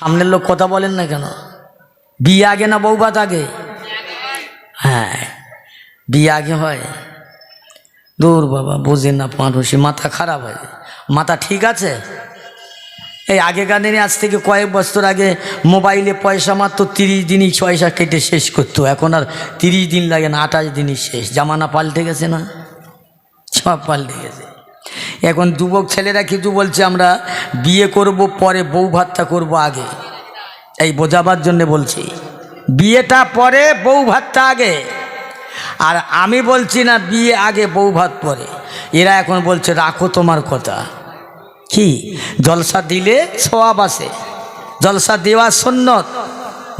সামনের লোক কথা বলেন না কেন? বিয়ে আগে না বউ ভাত আগে? হ্যাঁ বিয়ে আগে হয়। দূর বাবা, বোঝে না মানুষই মাথা খারাপ হয়। মাথা ঠিক আছে? এই আগেকার দিনে আজ থেকে কয়েক বছর আগে মোবাইলে পয়সা মাত্র তিরিশ দিনই পয়সা কেটে শেষ করতো। এখন আর তিরিশ দিন লাগে না, আঠাশ দিনই শেষ। জামানা পাল্টে গেছে না? সব পাল্টে গেছে। এখন যুবক ছেলেরা কিছু বলছে, আমরা বিয়ে করব, পরে বউ ভাতটা করব আগে। এই বোঝাবার জন্য বলছি, বিয়েটা পরে বউ ভাতটা আগে। আর আমি বলছি না, বিয়ে আগে বউ ভাত পরে। এরা এখন বলছে, রাখো তোমার কথা। কি? জলসা দিলে সোয়াব আসে। জলসা দেওয়া সন্ন্যত।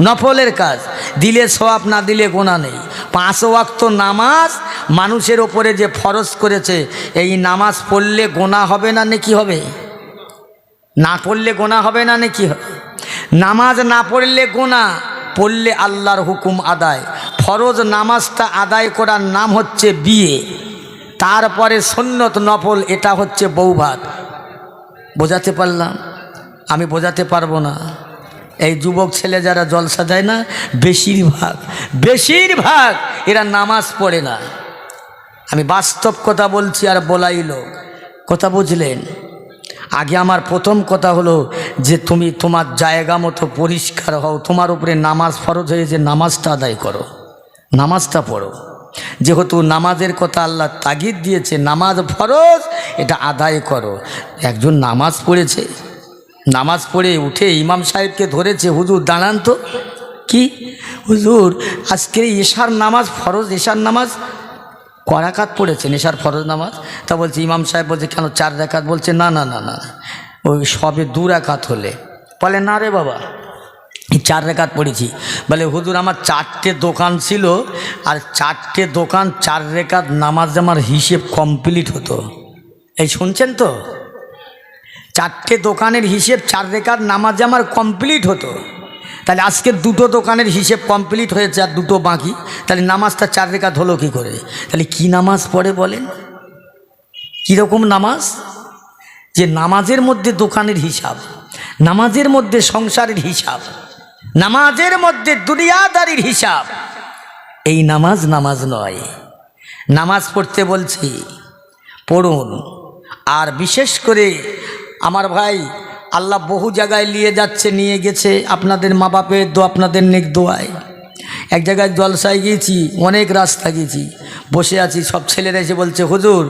নফলের কাজ। দিলে সোয়াব না দিলে গোনা নেই। পাঁচ ওয়াক্ত নামাজ মানুষের ওপরে যে ফরজ করেছে, এই নামাজ পড়লে গোনা হবে না নাকি হবে? না পড়লে গোনা হবে না নাকি হবে? নামাজ না পড়লে গোনা, পড়লে আল্লাহর হুকুম আদায়। ফরজ নামাজটা আদায় করার নাম হচ্ছে বিয়ে। তারপরে সন্ন্যত নফল, এটা হচ্ছে বৌভাত। বোঝাতে পারলাম? আমি বোঝাতে পারব না। এই যুবক ছেলে যারা জলসা দেয় না, বেশিরভাগ বেশিরভাগ এরা নামাজ পড়ে না। আমি বাস্তব কথা বলছি আর বলাই লোক কথা বুঝলেন? আগে আমার প্রথম কথা হলো যে তুমি তোমার জায়গা মতো পরিষ্কার হও, তোমার উপরে নামাজ ফরজ হয়েছে নামাজটা আদায় করো, নামাজটা পড়ো। যেহেতু নামাজের কথা আল্লাহ তাগিদ দিয়েছে, নামাজ ফরজ, এটা আদায় করো। একজন নামাজ পড়েছে নামাজ পড়ে উঠে ইমাম সাহেবকে ধরেছে, হুজুর, দাঁড়ান তো। কি? হুজুর আজকে এশার নামাজ ফরজ, এশার নামাজ? করাকাত পড়েছেন এশার ফরজ নামাজ? তা বলছে, ইমাম সাহেব বলছে, কেন চার রেখাত বলছে, না না না না ওই সবে দু রেখাত হলে। বলে, না রে বাবা চার রেখাত পড়েছি। বলে, হুজুর, আমার চারটে দোকান ছিল, আর চারটে দোকান চার রেখাত নামাজ আমার হিসেব কমপ্লিট হতো। এই শুনছেন তো? চারটে দোকানের হিসেব চার রেখার নামাজ আমার কমপ্লিট হতো। তাহলে আজকে দুটো দোকানের হিসেব কমপ্লিট হয়েছে আর দুটো বাকি। তাহলে নামাজটা চার রেখাত হলো কী করে? তাহলে কি নামাজ পড়ে বলেন? কীরকম নামাজ? যে নামাজের মধ্যে দোকানের হিসাব, নামাজের মধ্যে সংসারের হিসাব, নামাজের মধ্যে দুনিয়াদারির হিসাব। এই নামাজ নামাজ নয়। নামাজ পড়তে বলছি, পড়ুন। আর বিশেষ করে আমার ভাই, আল্লাহ বহু জায়গায় নিয়ে যাচ্ছে, নিয়ে গেছে। আপনাদের মা বাপের দো আপনাদের নেক দোয়ায়। এক জায়গায় জলসায় গিয়েছি, অনেক রাস্তা গিয়েছি। বসে আছি, সব ছেলেরা এসে বলছে, হুজুর,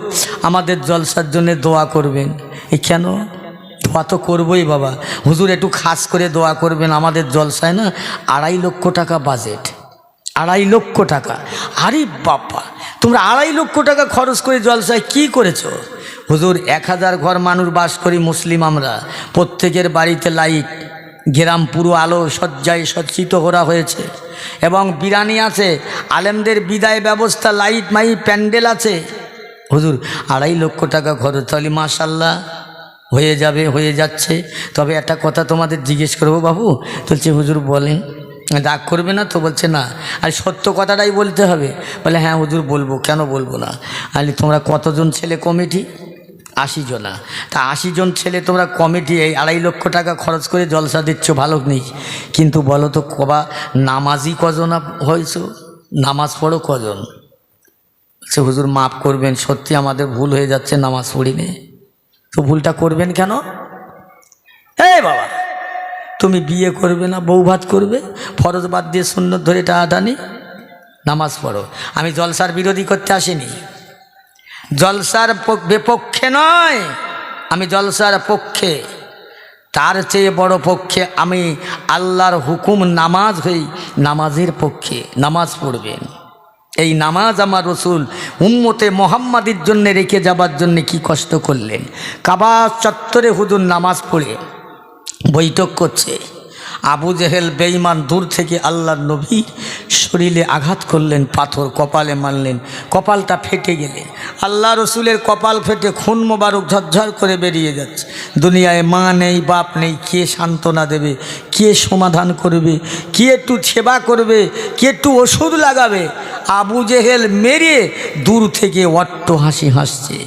আমাদের জলসার জন্য দোয়া করবেন। এ কেন? দোয়া তো করবোই বাবা। হুজুর, একটু খাস করে দোয়া করবেন। আমাদের জলসায় না আড়াই লক্ষ টাকা বাজেট। আড়াই লক্ষ টাকা। আরে বাবা, তোমরা আড়াই লক্ষ টাকা খরচ করে জলসায় কি করেছ? হুজুর, এক হাজার ঘর মানুষ বাস করি মুসলিম আমরা। প্রত্যেকের বাড়িতে লাইট গ্রাম পুরো আলো সজ্জায় সজ্জিত করা হয়েছে। এবং বিরানি আছে, আলেমদের বিদায় ব্যবস্থা, লাইট মাই প্যান্ডেল আছে। হুজুর, আড়াই লক্ষ টাকা খরচ। তাহলে মাশাল্লাহ হয়ে যাবে, হয়ে যাচ্ছে। তবে একটা কথা তোমাদের জিজ্ঞেস করব বাবু। বলছে, হুজুর বলেন। রাগ করবে না তো? বলছে, না। আর সত্য কথাটাই বলতে হবে। বলে হ্যাঁ হুজুর, বলব। কেন বলব না? আরে তোমরা কতজন ছেলে কমিটি? আশি জনা। তা আশি জন ছেলে তোমরা কমিটি এই আড়াই লক্ষ টাকা খরচ করে জলসা দিচ্ছ, ভালো নেই। কিন্তু বলো তো, কবা নামাজই কজন হয়েছো? নামাজ পড়ো কজন? সে হুজুর, মাফ করবেন, সত্যি আমাদের ভুল হয়ে যাচ্ছে নামাজ পড়িনি তো ভুলটা করবেন কেন? এই বাবা, তুমি বিয়ে করবে না, বউ ভাত করবে, ফরজ বাদ দিয়ে শূন্য ধরে টানাটানি, নামাজ পড়ো। আমি জলসার বিরোধী করতে আসিনি। জলসার বিপক্ষে নয়, আমি জলসার পক্ষে। তার চেয়ে বড় পক্ষে আমি আল্লাহর হুকুম নামাজ হই, নামাজের পক্ষে নামাজ পড়বেন। এই নামাজ আমার রসুল উম্মতে মোহাম্মাদির জন্য রেখে যাবার জন্য কি কষ্ট করলেন? কাবা চত্বরে হুজুর নামাজ পড়ে, বৈঠক করছে। আবু জেহেল বেঈমান দূর থেকে আল্লাহর নবী শরীরে আঘাত করলেন, পাথর কপালে মারলেন, কপালটা ফেটে গেলে। আল্লাহ রসুলের কপাল ফেটে খুন মোবারক ঝরঝর করে বেরিয়ে যাচ্ছে। দুনিয়ায় মা নেই, বাপ নেই, কে সান্ত্বনা দেবে, কে সমাধান করবে, কে একটু সেবা করবে, কে একটু ওষুধ লাগাবে। আবু জেহেল মেরে দূর থেকে অট্ট হাসি হাসছে।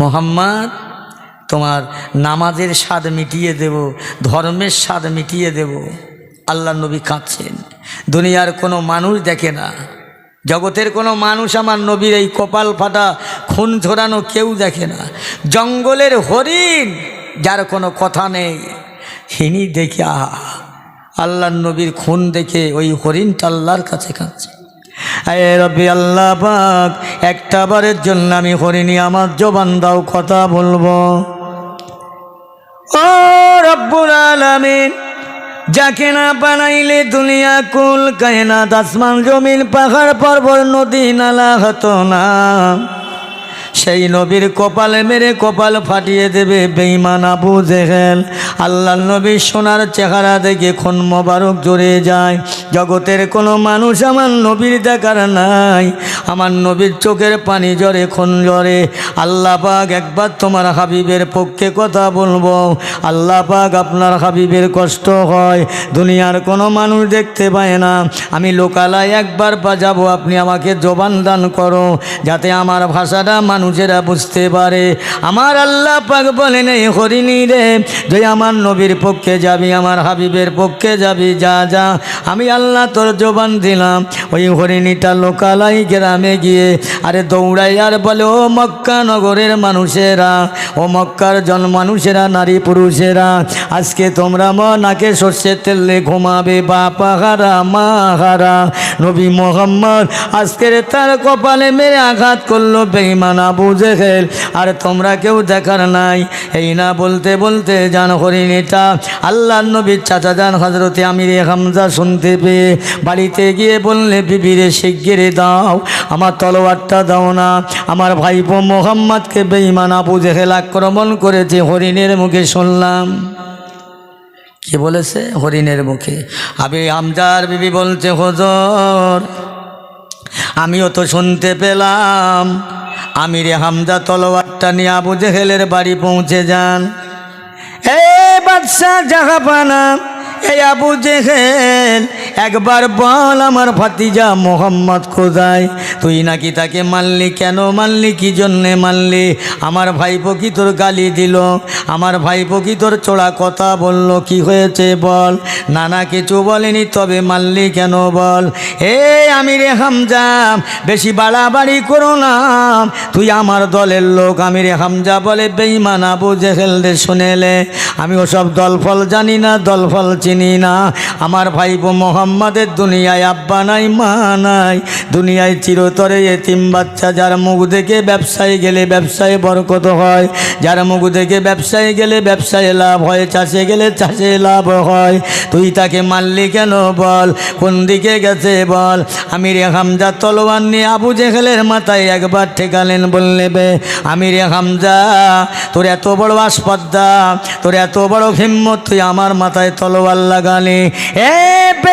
মোহাম্মদ তোমার নামাজের স্বাদ মিটিয়ে দেব, ধর্মের স্বাদ মিটিয়ে দেব। আল্লাহ নবী কাঁদছেন। দুনিয়ার কোনো মানুষ দেখে না। জগতের কোনো মানুষ আমার নবীর এই কপাল ফাটা, খুন ঝরানো কেউ দেখে না। জঙ্গলের হরিণ, যার কোনো কথা নেই। হিনি দেখে, আহা আল্লাহ নবীর খুন দেখে ওই হরিণটা আল্লাহর কাছে কাঁদছে। রবি আল্লাহ পাক, একটা বারের জন্য আমি হরিণী আমার জবান দাও, কথা বলব। ও রব্বুল আলামিন, যাকে না বানাইলে দুনিয়া কুল, কায়নাত আসমান জমিন, পাহাড়, পর্বত, নদী, নালা হতো না। সেই নবীর কপালে মেরে কপাল ফাটিয়ে দেবে বেইমান আবু জেহেল। আল্লাহ নবীর সোনার চেহারা দেখে খুন মোবারক জড়ে যায়। জগতের কোনো মানুষ আমার নবীর দেখার নাই। আমার নবীর চোখের পানি জরে খুন জরে আল্লাহ পাক একবার তোমার হাবিবের পক্ষে কথা বলব। আল্লাহ পাক আপনার হাবিবের কষ্ট হয়। দুনিয়ার কোনো মানুষ দেখতে পায় না। আমি লোকালয় একবার বাজাবো, আপনি আমাকে জবান দান করো। যাতে আমার ভাষাটা মানুষেরা বুঝতে পারে। আমার আল্লাহ পাক বলেন, এই হরিণী রে যে আমার নবীর পক্ষে যাবি, আমার হাবিবের পক্ষে যাবি, যা যা। আমি আল্লাহ তোর জবান দিলাম। ওই হরিণীটা লোকালয় গ্রামে গিয়ে, আরে দৌড়াই আর বলে, ও মক্কা নগরের মানুষেরা, ও মক্কার জন মানুষেরা, নারী পুরুষেরা, আজকে তোমরা ম নাকে সর্ষের তেলে ঘুমাবে, বাপা হারা মা হারা নবী মোহাম্মদ আজকের তার কপালে মেরে আঘাত করল বেইমান আবু জেহেল, আর তোমরা কেউ দেখার নাই। এই না বলতে বলতে জান হরিণীটা আল্লাহ নবীর চাচা যান হজরতে আমিরে হামজা শুনতে পেয়ে বাড়িতে গিয়ে বললে বিবিরে শিগগিরে দাও, আমার তলোয়ারটা দাও না। আমার ভাইপো মোহাম্মদকে বেইমান আবু জেহেল আক্রমণ করেছে, হরিণের মুখে শুনলাম। কে বলেছে? হরিণের মুখে। আবি আমজার বিবি বলছে, হজর, আমিও তো শুনতে পেলাম। আমিরে হামজা তলোয়ারটা নিয়ে আবু জেহেলের বাড়ি পৌঁছে যান। এ বাদশাহ জাহাপানা আবু জেহেল, একবার বল আমার ভাতিজা মোহাম্মদ কোথায়? তুই নাকি তাকে মানলি কেন? মানলি কি জন্যে মানলি আমার ভাইপো কি তোর গালি দিল? আমার ভাইপো কি তোর চোড়া কথা বলল? কি হয়েছে বল? নানা কিছু বলেনি, তবে মানলি কেন বল? এ আমি রে হামজা, বেশি বাড়াবাড়ি করো না। তুই আমার দলের লোক আমি রে হামজা বলে বেইমান আবু জেহেলদের শুনেলে। আমি ওসব দলফল জানি না, দলফল চিনি না। আমার ভাইপো মোহাম্মদের দুনিয়ায় আব্বা নাই, মা নাই। দুনিয়ায় চিরতরে এতিম বাচ্চা যার মুখ দেখে ব্যবসায় গেলে ব্যবসায় বরকত হয়। যার মুখ দেখে ব্যবসায় গেলে ব্যবসায় লাভ হয়, চাষে গেলে চাষে লাভ হয়। তুই তাকে মারলি কেন বল? কোন দিকে গেছে বল? আমি রে হামজা তলোয়ার নিয়ে আবু জেহেলের মাথায় একবার ঠেকালেন বললে, বে আমি রে হামজা, তোর এত বড় আসপদ্দা, তোর এত বড় হিম্মত, তুই আমার মাথায় তলোয়ার লাগালি এ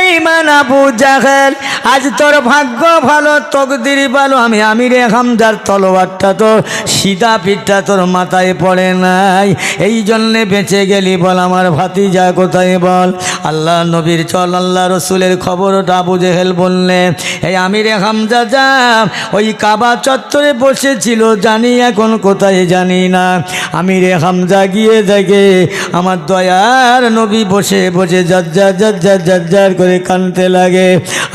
বেইমান আবু জাহেল। আজ তোর ভাগ্য ভালো, তকদির ভালো, আমি আমি রে হামজার তলোয়ারটা তো সিধা পিঠটা তোর মাথায় পড়ে নাই। এই জন্যে বেঁচে গেলি বল আমার ভাতিজা, কোথায় বল? আল্লাহ নবীর চল, আল্লাহ রসুলের খবরটা আবু জেহেল বললে, এই আমি রে হামজা যা, ওই কাবা চত্বরে বসেছিল, জানি এখন কোথায় জানি না। আমি রে হামজা গিয়ে দেখে, আমার দয়ার নবী বসে বসে জজ্জার জজ্জার জজ্জার করে কানতে লাগে।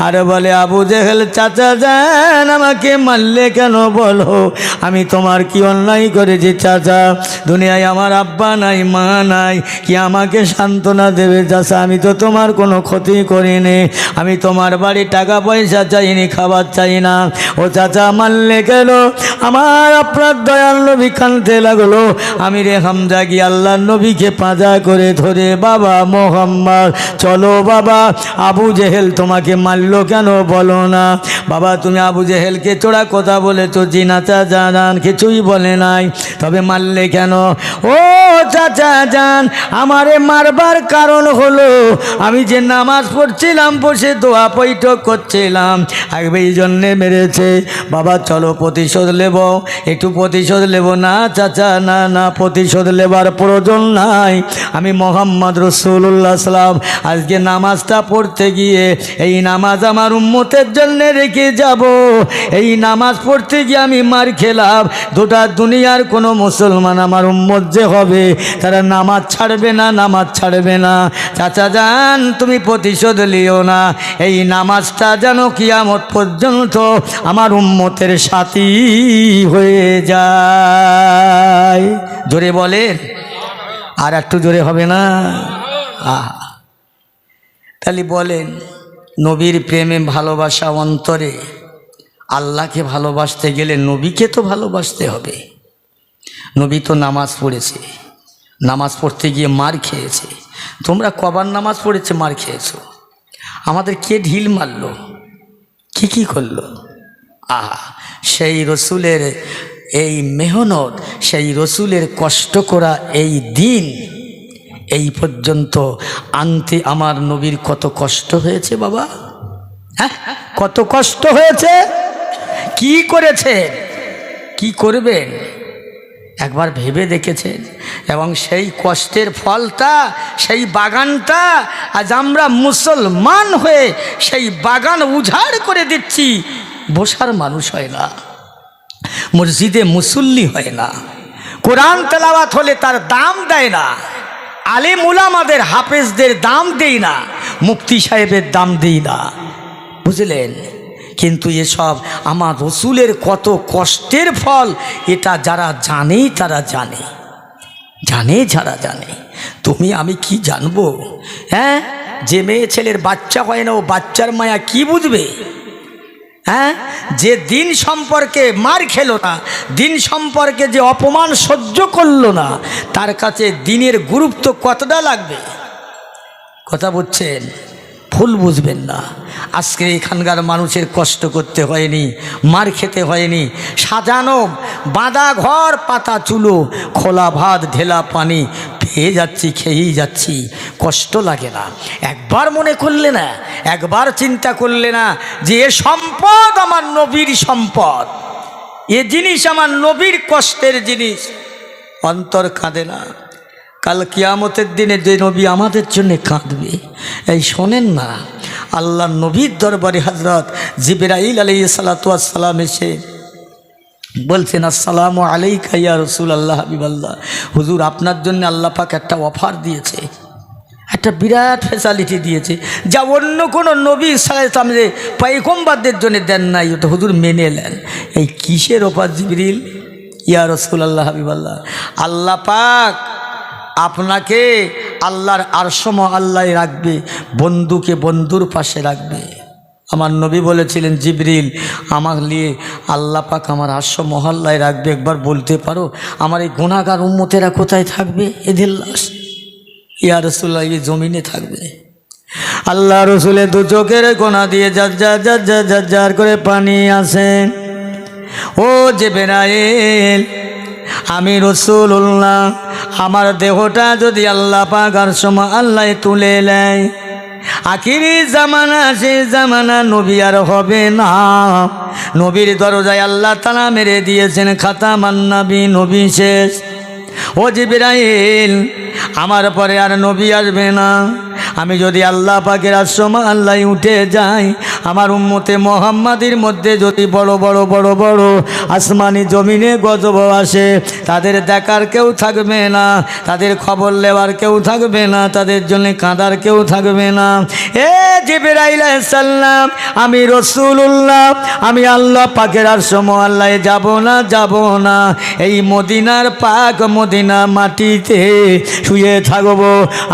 আর বলে, আবু জেহেল, চাচা যান, আমাকে মারলে কেন বলো? আমি তোমার কি অন্যায় করেছি, চাচা? দুনিয়ায় আমার আব্বা নাই, মা নাই। কি আমাকে সান্ত্বনা দেবে, চাচা? আমি তো তোমার কোনো ক্ষতি করিনি। আমি তোমার বাড়ি টাকা পয়সা চাইনি, খাবার চাই না ও চাচা, মারলে কেন? আমার আপনার দয়াল নবী কানতে লাগল। আমি রে হামজা গিয়ে আল্লাহ নবীকে পাঁজা করে ধরে, বাবা মোহাম্মদ, চলো বাবা আবু জেহেল তোমাকে মারলো কেন বলো না? বাবা, তুমি আবু জেহেলকে চোরা কথা বলেছ জিনা চাচা যান কিছুই বলে নাই। তবে মারলে কেন? ও চাচা যান আমারে মারবার কারণ হলো, আমি যে নামাজ পড়ছিলাম, বসে দোয়া বৈঠক করছিলাম, আগবে এই জন্যে মেরেছে। বাবা, চলো প্রতিশোধ নেব। একটু প্রতিশোধ নেব না, চাচা, না না, প্রতিশোধ নেবার প্রয়োজন নাই। আমি মোহাম্মদ রসুল্লাহ সালাম আজকে নামাজটা পড়তে পড়তে গিয়ে এই নামাজ আমার উম্মতের জন্য রেখে যাব। এই নামাজ পড়তে গিয়ে আমি মার খেলাম। দুটা দুনিয়ার কোনো মুসলমান আমার উম্মত যে হবে, তারা নামাজ ছাড়বে না, নামাজ ছাড়বে না। চাচা যান, তুমি প্রতিশোধ লিও না। এই নামাজটা যেন কিয়ামত পর্যন্ত আমার উম্মতের সাথী হয়ে যায়। জোরে বলেন। আর একটু জোরে হবে না? আহ তাহলে বলেন, নবীর প্রেমে ভালোবাসা অন্তরে আল্লাহকে ভালোবাসতে গেলে নবীকে তো ভালোবাসতে হবে। নবী তো নামাজ পড়েছে, নামাজ পড়তে গিয়ে মার খেয়েছে। তোমরা কবার নামাজ পড়েছে, মার খেয়েছো। আমাদের কে ঢিল মারল? কি কি করল? আহা, সেই রসুলের এই মেহনত, সেই রসুলের কষ্ট করা এই দিন এই পর্যন্ত আনতে আমার নবীর কত কষ্ট হয়েছে বাবা? হ্যাঁ? কত কষ্ট হয়েছে? কি করেছে কি করবেন? একবার ভেবে দেখেছেন? এবং সেই কষ্টের ফলটা, সেই বাগানটা আজ আমরা মুসলমান হয়ে সেই বাগান উজাড় করে দিচ্ছি। বসার মানুষ হয় না। মসজিদে মুসল্লি হয় না। কোরআন তেলাওয়াত হলে তার দাম দেয় না। আলিম উলামাদের হাফেজদের দাম দেই না, মুফতি সাহেবের দাম দেই না। বুঝলেন? কিন্তু এসব আমার রসুলের কত কষ্টের ফল, এটা যারা জানে তারা জানে। জানে যারা জানে। তুমি, আমি কি জানব? হ্যাঁ? যে মেয়ে ছেলের বাচ্চা হয় না, ও বাচ্চার মায়া কি বুঝবে? হ্যাঁ? যে দিন সম্পর্কে মার খেলো না, দিন সম্পর্কে যে অপমান সহ্য করল না, তার কাছে দিনের গুরুত্ব কতটা লাগবে? কথা বলছেন ফুল বুঝবেন না। আজকে এখানকার মানুষের কষ্ট করতে হয়নি, মার খেতে হয়নি, সাজানো বাঁধা ঘর পাতা, চুলো, খোলা ভাত, ঢেলা পানি পেয়ে যাচ্ছি, খেয়েই যাচ্ছি, কষ্ট লাগে না। একবার মনে করলে না, একবার চিন্তা করলে না যে এ সম্পদ আমার নবীর সম্পদ। এ জিনিস আমার নবীর কষ্টের জিনিস। অন্তর কাঁদে না। কাল কিয়ামতের দিনে যে নবী আমাদের জন্য কাঁদবে, এই শোনেন না, আল্লাহ নবীর দরবারে হজরত জিবরাইল আলী সালাতাম এসে বলছেন, আসসালামু আলাইকা ইয়া রসুল আল্লাহ হাবিবাল্লাহ। হুজুর, আপনার জন্য আল্লাহ পাক একটা অফার দিয়েছে, একটা বিরাট ফেসালিটি দিয়েছে, যা অন্য কোনো নবী সালামে পাইকম্বাদদের জন্য দেন নাই। ওটা হুজুর মেনে নেন। এই কিসের অফার জিবরিল? ইয়া রসুল আল্লাহ হাবিবাল্লাহ, আল্লাহ পাক আপনাকে আল্লাহর আরসম আল্লাহ রাখবে, বন্ধুকে বন্ধুর পাশে রাখবে। আমার নবী বলেছিলেন, জিবরিল আমার নিয়ে আল্লাহ পাক আমার আশ্ব মহল্লায় রাখবে। একবার বলতে পারো, আমার এই গুণাগার উম্মতেরা কোথায় থাকবে? এদের লাশ ইয়া রসুল্লাহ এই জমিনে থাকবে। আল্লাহ রসুলের দু চোখের কোনা দিয়ে যার যার যার যার যার যার করে পানি আসেন ও যে বেড়াইল আমি রসুল্লাহ আমার দেহটা যদি আল্লাহ পাক আর সময় আল্লাহ তুলে নেয় আখিরি জামানা সে জামানা নবী আর হবে না। নবীর দরজায় আল্লাহ তালা মেরে দিয়েছেন খাতা মান্নাবি, নবী শেষ। ও জিবরাইল, আমার পরে আর নবী আসবে না। আমি যদি আল্লাহ পাকের আশ্রম আল্লাহ উঠে যাই আমার উম্মতে মোহাম্মাদির মধ্যে যদি বড় বড় বড় বড় আসমানি জমিনে গজব আসে, তাদের দেখার কেউ থাকবে না, তাদের খবর নেওয়ার কেউ থাকবে না, তাদের জন্য কাঁদার কেউ থাকবে না। এ জিবরাইল সাল্লাম আমি রসুল্লাহ আমি আল্লাহ পাকের আশ্রম আল্লাহ যাব না যাব না। এই মদিনার পাক মদিনা মাটিতে শুয়ে থাকব।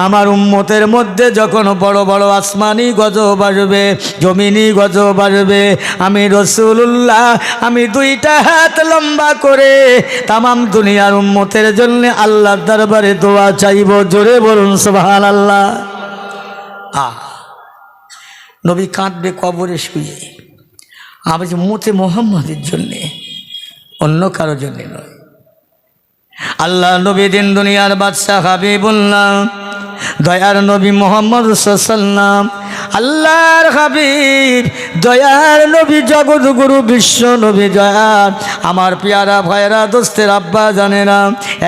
আমার উম্মতের মধ্যে যখন বড় বড় আসমানি গজব আসবে, জমিনি গজব আসবে আমি রসুল্লাহ আমি দুইটা হাত লম্বা করে। তামাম দুনিয়ার উম্মতের জন্য আল্লাহর দরবারে দোয়া চাইব। জোরে বলুন সোহান আল্লাহ নবী কাঁদবে কবরে শুয়ে। আমি যে মতে মোহাম্মদের জন্যে, অন্য কারোর জন্যে নয়। আল্লাহ নবী দিন দুনিয়ার বাদশাহ হাবিবুল্লাহ, দয়ার নবী মোহাম্মদ সাল্লাম আল্লাহর হাবিব দয়ার নবী জগৎ গুরু বিশ্ব নবী দয়ার। আমার পেয়ারা ভাইরা দোস্তের আব্বা জানে না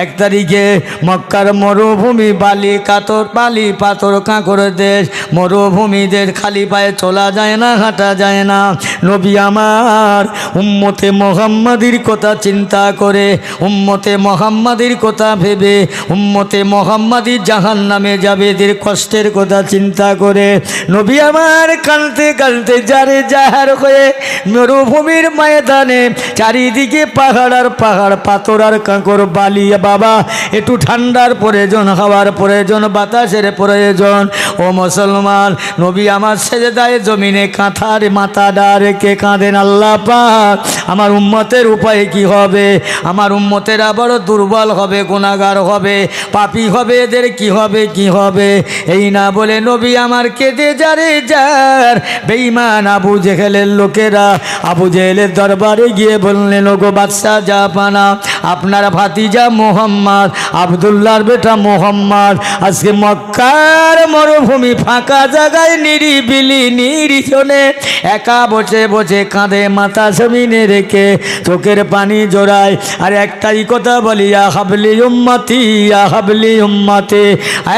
এক তারিখে মক্কার মরুভূমি বালি কাতর বালি পাথর কাঁকড় দেশ। মরুভূমিদের খালি পায়ে চলা যায় না, হাঁটা যায় না। নবী আমার উম্মতে মোহাম্মদির কথা চিন্তা করে, উম্মতে মোহাম্মদির কথা ভেবে, উম্মতে মোহাম্মদি জাহান নামে যাবে এদের কষ্টের কথা চিন্তা করে। নবী আমার কানতে কানতে যারে যাহার হয়ে মরুভূমির ময়দানে চারিদিকে পাহাড় আর পাহাড়, পাথর আর কাঁকড় বালি। বাবা, একটু ঠান্ডার প্রয়োজন, হওয়ার প্রয়োজন, বাতাসের প্রয়োজন। ও মুসলমান, নবী আমার ছেড়ে দেয় জমিনে কাঁথার মাথা রেখে কাঁদেন আল্লাহ পাক। আমার উম্মতের উপায় কি হবে? আমার উম্মতেরা বড় দুর্বল হবে গুণাগার হবে, পাপি হবে, এদের কি হবে কি হবে? এই না বলে নবী আমার কেঁদে যারে যার, বেঈমান আবু জেহেলের লোকেরা আবু জেহেলের দরবারে গিয়ে বললেন, ওগো বাদশাহ যা পানা আপনার ভাতিজা মোহাম্মদ, আবদুল্লাহর বেটা মোহাম্মদ, আজকে মক্কার মরুভূমি ফাঁকা জায়গায় নিরিবিলি নিরিজনে একা বসে বসে কাঁধে মাথা জমিনে রেখে চোখের পানি জোড়ায়, আর একটাই কথা বলি, ইয়া হাবলি উম্মাতি, ইয়া হাবলি উম্মাতি।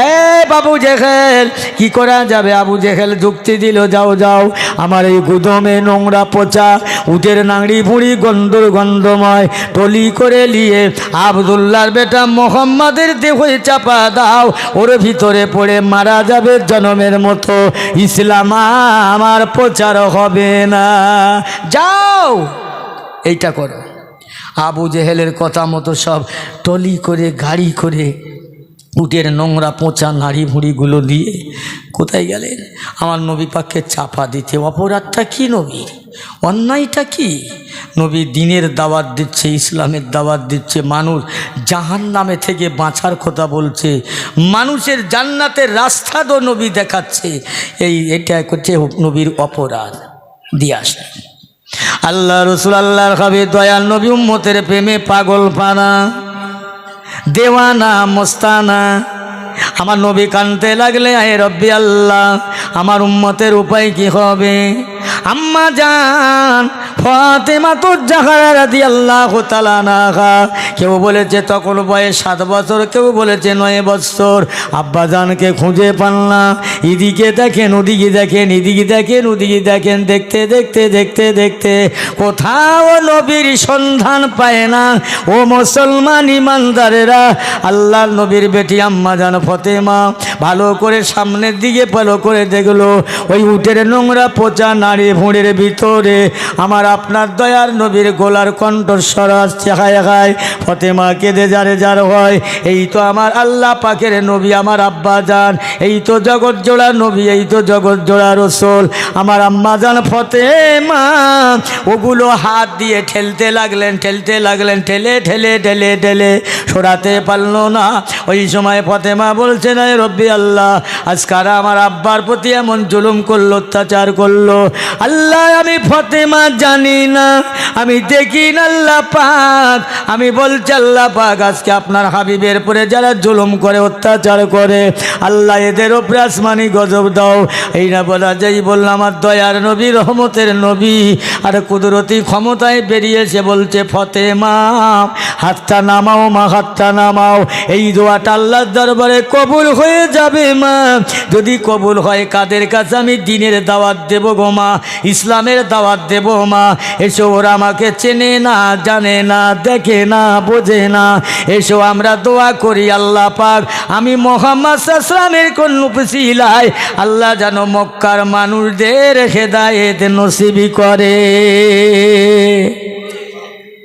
এ বাবু জেহেল, কি করা যাবে? আবু জেহেল যুক্তি দিল, যাও যাও, আমার এই গুদমে নোংরা পচা, উটের নাংড়ি ভুঁড়ি গন্ধর গন্ধময়, টলি করে নিয়ে আবদুল্লার বেটা মোহাম্মদের দেহই চাপা দাও, ওর ভিতরে পড়ে মারা যাবে জনমের মতো। ইসলাম আমার প্রচার হবে না। যাও, এইটা করো। আবু জেহেলের কথা মতো সব টলি করে, গাড়ি করে উটের নোংরা পচা নাড়ি ভুঁড়িগুলো দিয়ে কোথায় গেলেন? আমার নবী পাককে চাপা দিতে, অপরাধটা কি নবীর? অন্যায়টা কি? নবী দিনের দাওয়াত দিচ্ছে, ইসলামের দাওয়াত দিচ্ছে, মানুষ জাহান নামে থেকে বাঁচার কথা বলছে, মানুষের জান্নাতের রাস্তা তো নবী দেখাচ্ছে, এই এটা করছে নবীর অপরাধ। দিয়ে আসে আল্লাহ রসুল, আল্লাহর খাবে দয়াল নবী, উম্মতের প্রেমে পাগল পানা। দেওয়ানা, মোস্তানা। আমার নবী কানতে লাগলে, আয় রব্বি আল্লাহ, আমার উম্মতের উপায় কি হবে? আম্মা জান ফাতেমা তো জাহারা রাদি আল্লাহ তালানাহা কেউ বলেছে তখন বয়স সাত বছর, কেউ বলেছে নয় বছর। আব্বা জানকে খুঁজে পান না। এদিকে দেখেন, ওদিকে দেখেন, এদিকে দেখেন, ওদিকে দেখেন, দেখতে দেখতে দেখতে দেখতে। কোথাও নবীর সন্ধান পায় না। ও মুসলমান ইমানদারেরা আল্লাহ নবীর বেটি আম্মা জান ফতেমা। ভালো করে সামনের দিকে, ভালো করে দেখল, ওই উটের নোংরা পচা নাড়ি ভুঁড়ের ভিতরে। আমার আপনার দয়ার নবীর গোলার কণ্ঠস্বর আসছে, হায় ফতেমা কেঁদে যারে যার হয়। এই তো আমার আল্লাহ পাকের নবী, আমার আব্বা যান এই তো জগৎ জোড়া নবী, এই তো জগৎ জোড়া রসোল। আমার আম্মা যান ফতেমা, ওগুলো হাত দিয়ে ঠেলতে লাগলেন ঠেলতে লাগলেন, ঠেলে ঠেলে ঠেলে ঠেলে। সরাতে পারল না। ওই সময় ফতেমা বলছে না রব্বি আল্লাহ আজকারা আমার আব্বার প্রতি এমন জুলুম করল, অত্যাচার করল। আল্লাহ, আমি ফতেমা জানি না। আমি দেখি না আল্লাহ পাক। আমি বলছি, আল্লাহ পাক, আজকে আপনার হাবিবের পরে যারা জুলুম করে, অত্যাচার করে, আল্লাহ এদের ওপরে আসমানি গজব দাও। এই না বলা যাই বললাম আমার দয়ার নবী, রহমতের নবী, আর কুদরতি ক্ষমতায় বেরিয়েছে বলছে, ফতেমা, হাতটা নামাও মা, হাতটা নামাও। এই দোয়াটা আল্লাহর দরবারে কবুল হয়ে যাবে মা। যদি কবুল হয়, কাদের কাছে আমি দিনের দাওয়াত দেব গো মা? ইসলামের দাওয়াত দেব মা? এসো ওরা আমাকে চেনে না, জানে না, দেখে না, বোঝে না। এসো আমরা দোয়া করি আল্লাহ পাক। আমি মোহাম্মদ ইসলামের কোন আল্লাহ যেন মক্কার মানুষদের হেদায়েত নসিবি করে।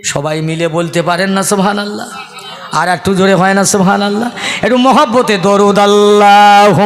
সবাই মিলে বলতে পারেন না সোহান আল্লাহ আর একটু জোরে হয় না সোহান আল্লাহ একটু মহাব্বতে দরুদ আল্লাহ